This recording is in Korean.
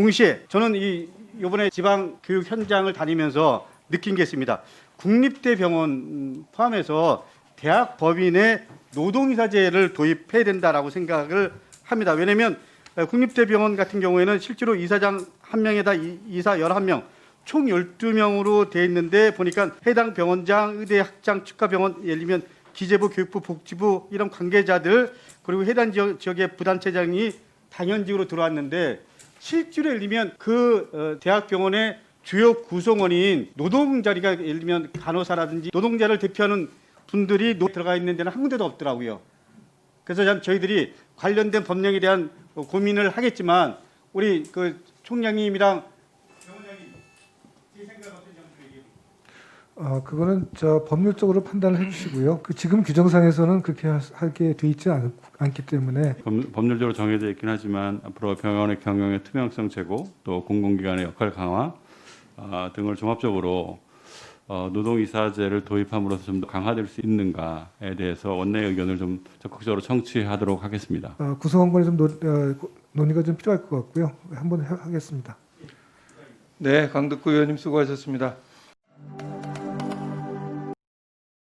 동시에 저는 이 이번에 지방 교육 현장을 다니면서 느낀 게 있습니다. 국립대 병원 포함해서 대학 법인의 노동이사제를 도입해야 된다라고 생각을 합니다. 왜냐하면 국립대 병원 같은 경우에는 실제로 이사장 한 명에다 이- 이사 11명 총 12명으로 돼 있는데 보니까 해당 병원장, 의대 학장, 축하병원 예를 들면 기재부, 교육부, 복지부 이런 관계자들 그리고 해당 지역, 지역의 부단체장이 당연직으로 들어왔는데 실제로 예를 들면 그 어, 대학병원의 주요 구성원인 노동 자리가 예를 들면 간호사라든지 노동자를 대표하는 분들이 노- 들어가 있는 데는 한 군데도 없더라고요. 그래서 참 저희들이 관련된 법령에 대한 어, 고민을 하겠지만 우리 그 총장님이랑 어, 그거는 저 법률적으로 판단을 해주시고요. 그 지금 규정상에서는 그렇게 하- 하게 돼 있지 않, 않기 때문에 법- 법률적으로 정해져 있긴 하지만 앞으로 병원의 경영의 투명성 제고 또 공공기관의 역할 강화 아, 등을 종합적으로 어, 노동이사제를 도입함으로써 좀 더 강화될 수 있는가에 대해서 원내 의견을 좀 적극적으로 청취하도록 하겠습니다. 어, 구성원간에 좀 논, 어, 논의가 좀 필요할 것 같고요. 한번 해- 하겠습니다. 네, 강덕구 의원님 수고하셨습니다.